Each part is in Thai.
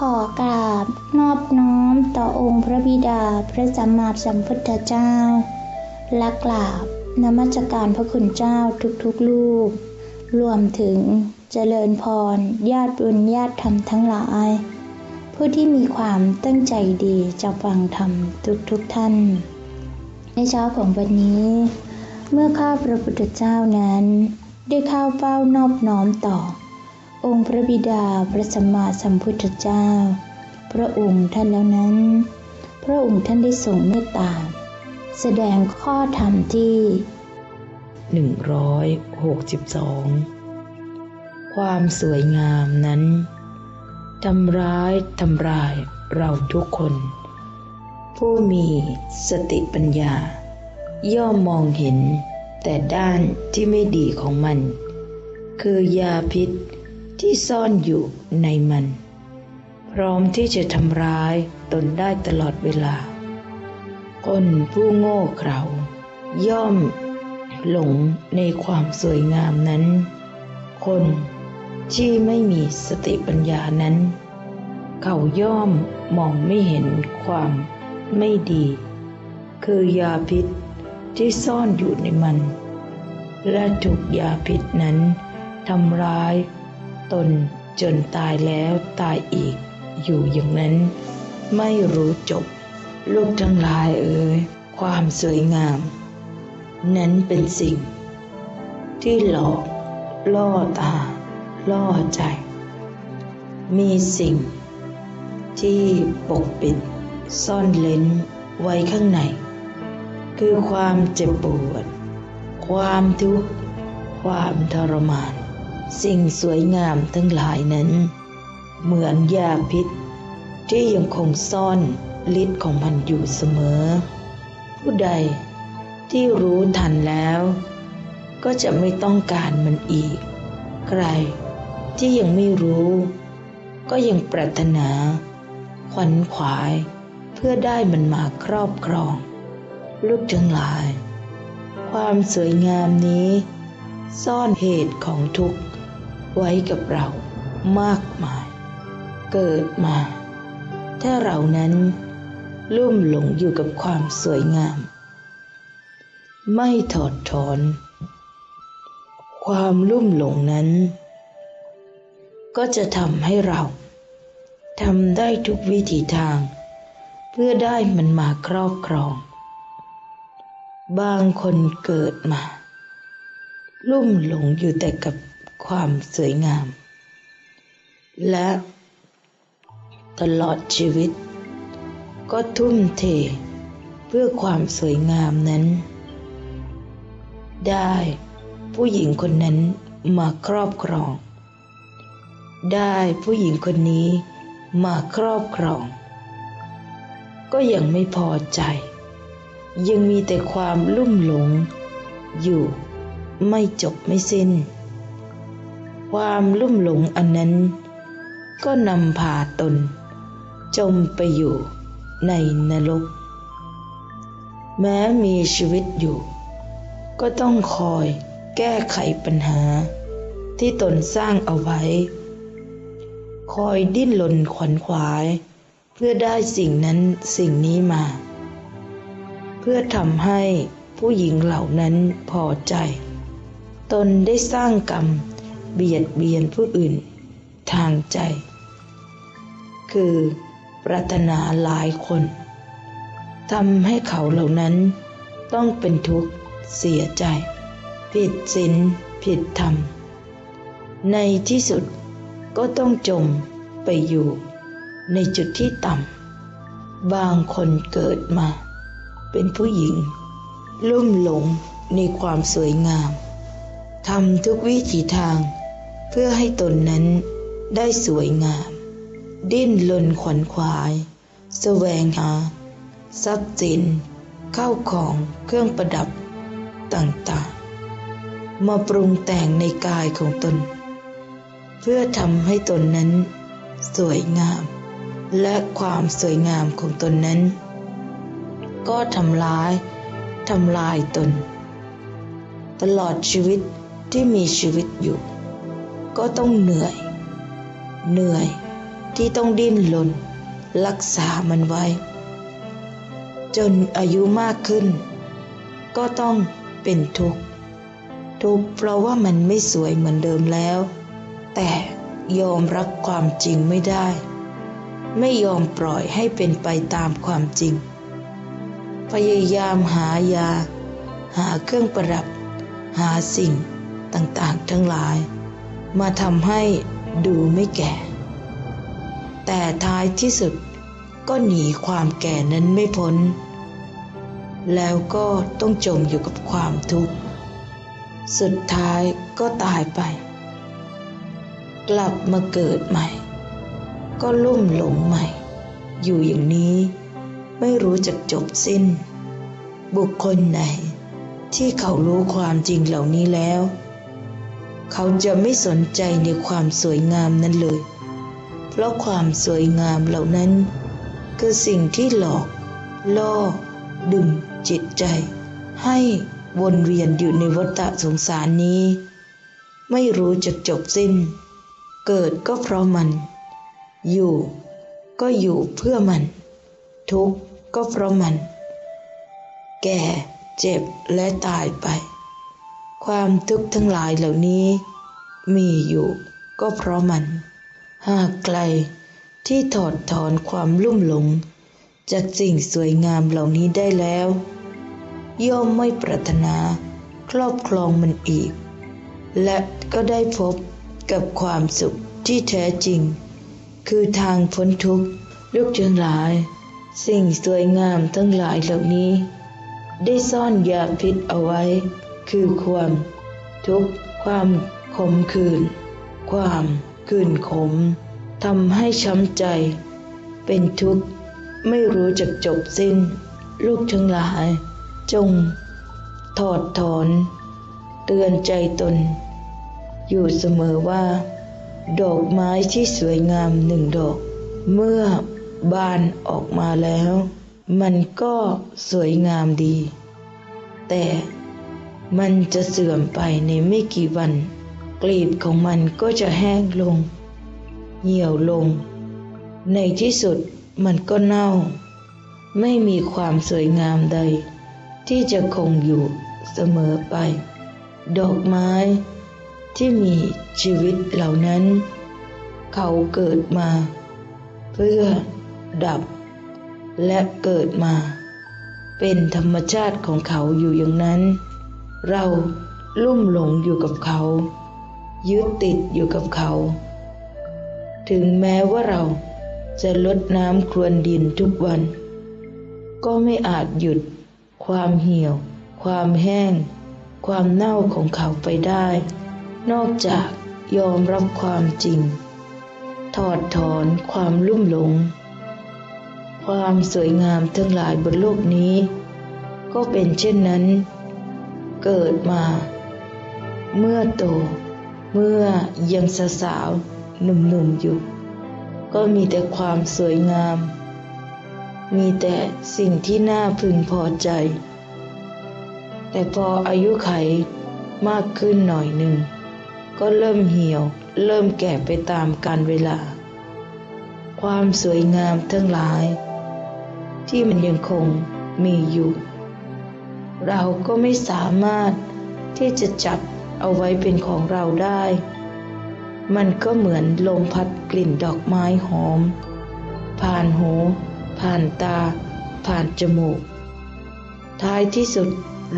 ขอกราบนอบน้อมต่อองค์พระบิดาพระสัมมาสัมพุทธเจ้า และกราบนมัสการพระคุณเจ้าทุกๆลูก รวมถึงเจริญพร ญาติบุญญาติธรรมทั้งหลาย ผู้ที่มีความตั้งใจดีจะฟังธรรมทุกๆทท่าน ในเช้าของวันนี้ เมื่อข้าพระพุทธเจ้านั้น ได้เข้าเฝ้านอบน้อมต่อ องค์พระบิดาพระสัมมาสัมพุทธเจ้า พระองค์ท่านแล้วนั้น พระองค์ท่านได้ทรงเมตตา แสดงข้อธรรมที่ 162 ความสวยงามนั้นทำร้ายทำลายเราทุกคน ผู้มีสติปัญญา ย่อมมองเห็นแต่ด้านที่ไม่ดีของมัน คือยาพิษ ที่ซ่อนอยู่ในมัน พร้อมที่จะทำร้ายตนได้ตลอดเวลา คนผู้โง่เขลาย่อมหลงในความสวยงามนั้น คนที่ไม่มีสติปัญญานั้น เขาย่อมมองไม่เห็นความไม่ดี คือยาพิษที่ซ่อนอยู่ในมัน และถูกยาพิษนั้นทำร้าย ตนจนตายแล้วตายอีก อยู่อย่างนั้น ไม่รู้จบ ลูกทั้งหลายเอ่ยความสวยงาม นั้นเป็นสิ่ง ที่หลอก ล่อตา ล่อใจ มีสิ่ง ที่ปกปิด ซ่อนเล้นไว้ข้างใน คือความเจ็บปวด ความทุกข์ ความทรมาน สิ่งสวยงามทั้งหลายนั้น เหมือนยาพิษ ที่ยังคงซ่อนฤทธิ์ของมันอยู่เสมอ ผู้ใดที่รู้ทันแล้ว ก็จะไม่ต้องการมันอีก ใครที่ยังไม่รู้ ก็ยังปรารถนาขวัญขวายเพื่อได้มันมาครอบครอง ลูกทั้งหลาย ความสวยงามนี้ ซ่อนเหตุของทุกข์ ไว้กับเรามากมาย เกิดมา ถ้าเรานั้นลุ่มหลงอยู่กับความสวยงาม ไม่ถอดถอน ความลุ่มหลงนั้น ก็จะทำให้เราทำได้ทุกวิถีทาง เพื่อได้มันมาครอบครอง บางคนเกิดมา ลุ่มหลงอยู่แต่กับ ความสวยงาม และตลอดชีวิต ก็ทุ่มเทเพื่อความสวยงามนั้น ได้ผู้หญิงคนนั้นมาครอบครอง ได้ผู้หญิงคนนี้มาครอบครอง ก็ยังไม่พอใจ ยังมีแต่ความลุ่มหลงอยู่ไม่จบไม่สิ้น ความลุ่มหลงอันนั้น ก็นำพาตน จมไปอยู่ในนรก แม้มีชีวิตอยู่ ก็ต้องคอยแก้ไขปัญหาที่ตนสร้างเอาไว้ คอยดิ้นรนขวนขวาย เพื่อได้สิ่งนั้นสิ่งนี้มา เพื่อทำให้ผู้หญิงเหล่านั้นพอใจ ตนได้สร้างกรรม เบียดเบียนผู้อื่นทางใจ คือปรารถนาหลายคนทำให้เขาเหล่านั้นต้องเป็นทุกข์เสียใจ ผิดศีลผิดธรรม ในที่สุดก็ต้องจมไปอยู่ในจุดที่ต่ำ บางคนเกิดมา เป็นผู้หญิง ลุ่มหลงในความสวยงามทำทุกวิถีทาง เพื่อให้ตนนั้นได้สวยงาม ดิ้นรนขวนขวายแสวงหา ทรัพย์สิน เข้าของเครื่องประดับต่างๆ มาปรุงแต่งในกายของตน เพื่อทำให้ตนนั้น สวยงาม และความสวยงามของตนนั้น ก็ทำลายทำลายตน ตลอดชีวิตที่มีชีวิตอยู่ ก็ต้องเหนื่อย เหนื่อยที่ต้องดิ้นรนรักษามันไว้ จนอายุมากขึ้น ก็ต้องเป็นทุกข์ทุกข์เพราะว่ามันไม่สวยเหมือนเดิมแล้ว แต่ยอมรับความจริงไม่ได้ ไม่ยอมปล่อยให้เป็นไปตามความจริง พยายามหายา หาเครื่องประดับ หาสิ่งต่างๆทั้งหลาย มาทำให้ดูไม่แก่ แต่ท้ายที่สุดก็หนีความแก่นั้นไม่พ้น แล้วก็ต้องจมอยู่กับความทุกข์ สุดท้ายก็ตายไป กลับมาเกิดใหม่ ก็ลุ่มหลงใหม่ อยู่อย่างนี้ไม่รู้จักจบสิ้น บุคคลไหนที่เขารู้ความจริงเหล่านี้แล้ว เขาจะไม่สนใจในความสวยงามนั้นเลย เพราะความสวยงามเหล่านั้น คือสิ่งที่หลอก ล่อ ดึงจิตใจ ให้วนเวียนอยู่ในวัฏสงสารนี้ ไม่รู้จักจบสิ้น เกิดก็เพราะมัน อยู่ก็อยู่เพื่อมัน ทุกข์ก็เพราะมัน แก่เจ็บและตายไป ความทุกข์ทั้งหลายเหล่านี้มีอยู่ก็เพราะมัน หากใครที่ถอดถอนความลุ่มหลง จากสิ่งสวยงามเหล่านี้ได้แล้ว ย่อมไม่ปรารถนาครอบครองมันอีก และก็ได้พบกับความสุขที่แท้จริง คือทางพ้นทุกข์ลูกจึงหลาย สิ่งสวยงามทั้งหลายเหล่านี้ ได้ซ่อนยาพิษเอาไว้ คือความทุกข์ความขมขื่นความขื่นขมทำให้ช้ำใจ เป็นทุกข์ไม่รู้จักจบสิ้น ลูกทั้งหลาย จง ถอดถอนเตือนใจตน อยู่เสมอว่า ดอกไม้ที่สวยงามหนึ่งดอก เมื่อบานออกมาแล้ว มันก็สวยงามดี แต่ มันจะเสื่อมไปในไม่กี่วัน กลีบของมันก็จะแห้งลง เหี่ยวลง ในที่สุดมันก็เน่า ไม่มีความสวยงามใด ที่จะคงอยู่เสมอไป ดอกไม้ที่มีชีวิตเหล่านั้น เขาเกิดมา เพื่อดับ และเกิดมา เป็นธรรมชาติของเขาอยู่อย่างนั้น เราลุ่มหลงอยู่กับเขา ยึดติดอยู่กับเขา ถึงแม้ว่าเราจะลดน้ำครวนดินทุกวัน ก็ไม่อาจหยุด ความเหี่ยว ความแห้ง ความเน่าของเขาไปได้ นอกจากยอมรับความจริง ถอดถอนความลุ่มหลง ความสวยงามทั้งหลายบนโลกนี้ ก็เป็นเช่นนั้น เกิดมา เมื่อโต เมื่อยังสาวหนุ่มๆอยู่ ก็มีแต่ความสวยงาม มีแต่สิ่งที่น่าพึงพอใจ แต่พออายุไขมากขึ้นหน่อยหนึ่ง ก็เริ่มเหี่ยว เริ่มแก่ไปตามกาลเวลา ความสวยงามทั้งหลาย ที่มันยังคงมีอยู่ เราก็ไม่สามารถที่จะจับเอาไว้เป็นของเราได้ มันก็เหมือนลมพัดกลิ่นดอกไม้หอม ผ่านหู ผ่านตา ผ่านจมูก ท้ายที่สุด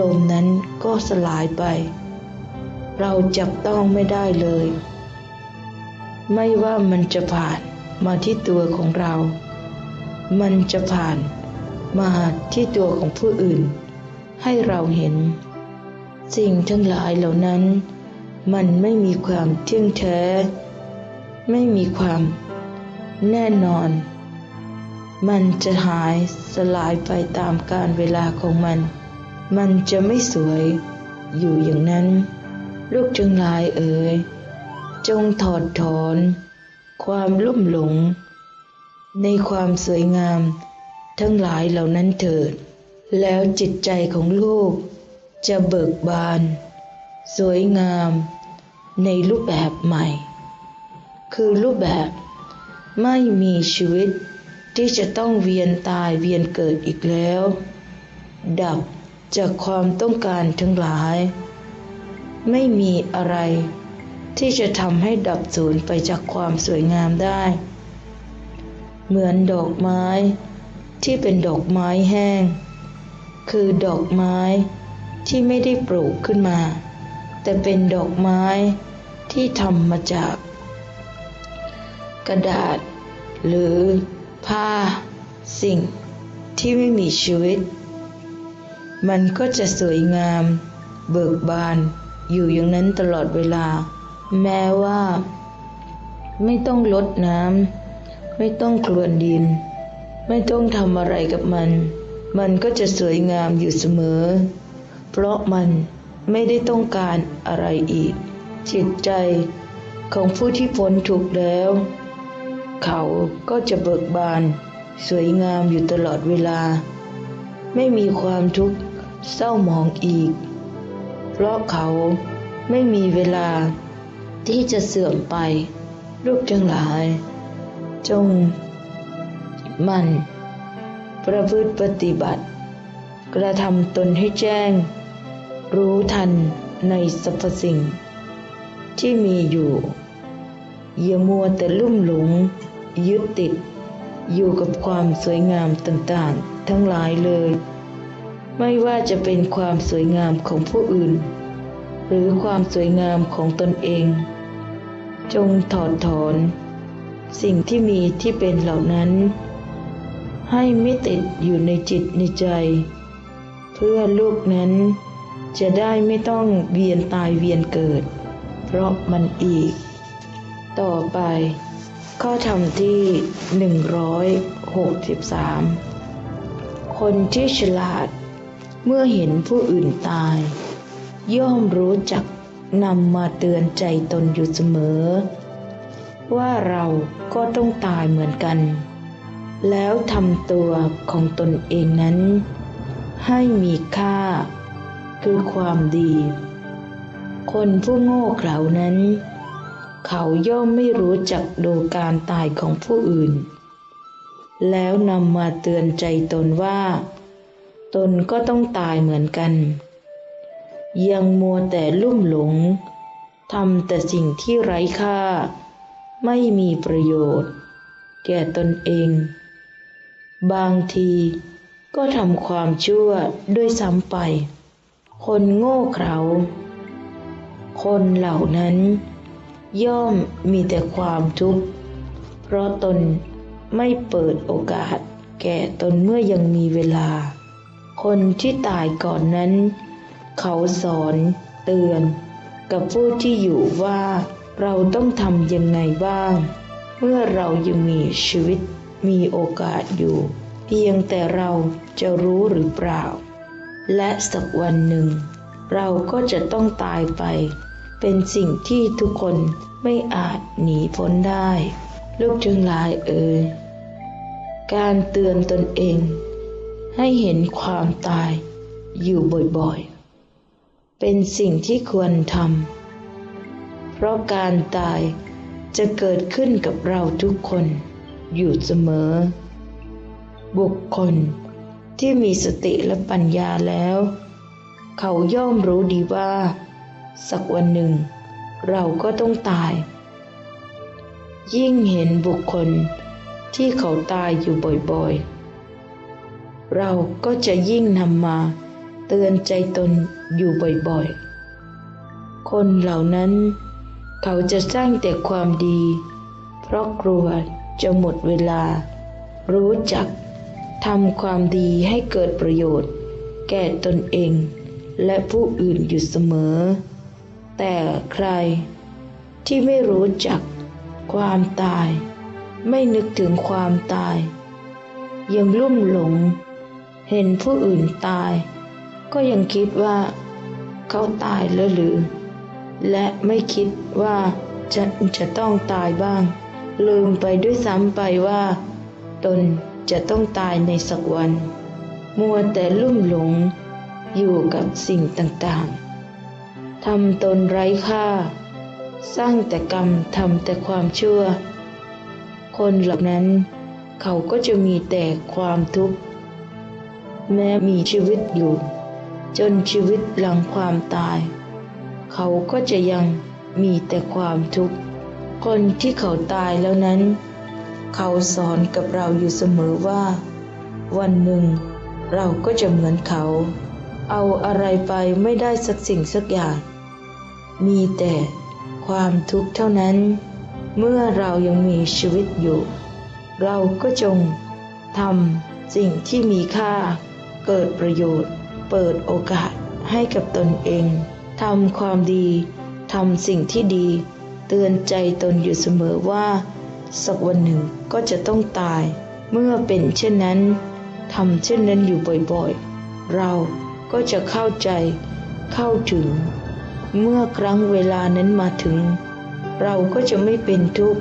ลมนั้นก็สลายไป เราจับต้องไม่ได้เลย ไม่ว่ามันจะผ่านมาที่ตัวของเรา มันจะผ่านมาที่ตัวของผู้อื่น ให้เราเห็น สิ่งทั้งหลายเหล่านั้น มันไม่มีความเที่ยงแท้ ไม่มีความแน่นอน มันจะหายสลายไปตามกาลเวลาของมัน มันจะไม่สวยอยู่อย่างนั้น ลูกจึงหลายเอ๋ยจงถอดถอน ความลุ่มหลง ในความสวยงามทั้งหลายเหล่านั้นเถิด แล้วจิตใจของลูก จะเบิกบาน สวยงาม ในรูปแบบใหม่ คือรูปแบบไม่มีชีวิตที่จะต้องเวียนตายเวียนเกิดอีกแล้ว ดับจากความต้องการทั้งหลาย ไม่มีอะไรที่จะทำให้ดับสูญไปจากความสวยงามได้ เหมือนดอกไม้ที่เป็นดอกไม้แห้ง คือดอกไม้ที่ไม่ได้ปลูกขึ้นมา แต่เป็นดอกไม้ที่ทำมาจาก กระดาษ หรือผ้า สิ่งที่ไม่มีชีวิต มันก็จะสวยงาม เบิกบานอยู่อย่างนั้นตลอดเวลา แม้ว่า ไม่ต้องลดน้ำไม่ต้องกลวนดิน ไม่ต้องทำอะไรกับมัน มันก็จะสวยงามอยู่เสมอ เพราะมันไม่ได้ต้องการอะไรอีก จิตใจของผู้ที่พ้นทุกข์แล้ว เขาก็จะเบิกบาน สวยงามอยู่ตลอดเวลา ไม่มีความทุกข์เศร้าหมองอีก เพราะเขาไม่มีเวลาที่จะเสื่อมไป ลูกทั้งหลาย จงมัน ประพฤติปฏิบัติ กระทำตนให้แจ้ง รู้ทันในสรรพสิ่ง ที่มีอยู่อย่ามัวแต่ลุ่มหลงยึดติด อยู่กับความสวยงามต่างๆ ทั้งหลายเลย ไม่ว่าจะเป็นความสวยงามของผู้อื่น หรือความสวยงามของตนเอง จงถอดถอน สิ่งที่มีที่เป็นเหล่านั้น ให้ไม่ติดอยู่ในจิตในใจ เพื่อลูกนั้นจะได้ไม่ต้องเวียนตายเวียนเกิด เพราะมันอีก ต่อไปข้อธรรมที่ 163 คนที่ฉลาดเมื่อเห็นผู้อื่นตาย ย่อมรู้จักนำมาเตือนใจตนอยู่เสมอ ว่าเราก็ต้องตายเหมือนกัน แล้วทำตัวของตนเองนั้น ให้มีค่า คือความดี คนผู้โง่เขลานั้น เขาย่อมไม่รู้จักดูการตายของผู้อื่น แล้วนำมาเตือนใจตนว่า ตนก็ต้องตายเหมือนกัน ยังมัวแต่ลุ่มหลงทำแต่สิ่งที่ไร้ค่า ไม่มีประโยชน์ แก่ตนเอง บางทีก็ทำความชั่วด้วยซ้ำไป คนโง่เขลาคนเหล่านั้น ย่อมมีแต่ความทุกข์ เพราะตนไม่เปิดโอกาสแก่ตนเมื่อยังมีเวลา คนที่ตายก่อนนั้น เขาสอนเตือนกับผู้ที่อยู่ว่าเราต้องทำยังไงบ้าง เมื่อเรายังมีชีวิต มีโอกาสอยู่ เพียงแต่เราจะรู้หรือเปล่า และสักวันหนึ่ง เราก็จะต้องตายไป เป็นสิ่งที่ทุกคนไม่อาจหนีพ้นได้ ลูกจึงลายเอ่ยการเตือนตนเอง ให้เห็นความตายอยู่บ่อยๆ เป็นสิ่งที่ควรทำเพราะการตายจะเกิดขึ้นกับเราทุกคน อยู่เสมอ บุคคลที่มีสติและปัญญาแล้ว เขาย่อมรู้ดีว่า สักวันหนึ่ง เราก็ต้องตาย ยิ่งเห็นบุคคลที่เขาตายอยู่บ่อยๆ เราก็จะยิ่งนำมาเตือนใจตนอยู่บ่อยๆ คนเหล่านั้น เขาจะสร้างแต่ความดี เพราะกลัว จะหมดเวลา รู้จักทำความดีให้เกิดประโยชน์ แก่ตนเอง และผู้อื่นอยู่เสมอ แต่ใครที่ไม่รู้จักความตาย ไม่นึกถึงความตาย ยังลุ่มหลง เห็นผู้อื่นตาย ก็ยังคิดว่า เขาตายแล้วหรือ และไม่คิดว่าจะจะต้องตายบ้าง ลืมไปด้วยซ้ำไปว่า ตนจะต้องตายในสักวัน มัวแต่ลุ่มหลง อยู่กับสิ่งต่างๆทำตนไร้ค่า สร้างแต่กรรมทำแต่ความชั่ว คนเหล่านั้น เขาก็จะมีแต่ความทุกข์ แม้มีชีวิตอยู่ จนชีวิตหลังความตาย เขาก็จะยังมีแต่ความทุกข์ คนที่เขาตายแล้วนั้น เขาสอนกับเราอยู่เสมอว่า วันหนึ่ง เราก็จะเหมือนเขา เอาอะไรไปไม่ได้สักสิ่งสักอย่าง มีแต่ความทุกข์เท่านั้น เมื่อเรายังมีชีวิตอยู่ เราก็จงทำสิ่งที่มีค่า เกิดประโยชน์ เปิดโอกาสให้กับตนเองทำความดีทำสิ่งที่ดี เตือนใจตนอยู่เสมอว่า สักวันหนึ่งก็จะต้องตาย เมื่อเป็นเช่นนั้นทำเช่นนั้นอยู่บ่อยๆ เราก็จะเข้าใจเข้าถึง เมื่อครั้งเวลานั้นมาถึง เราก็จะไม่เป็นทุกข์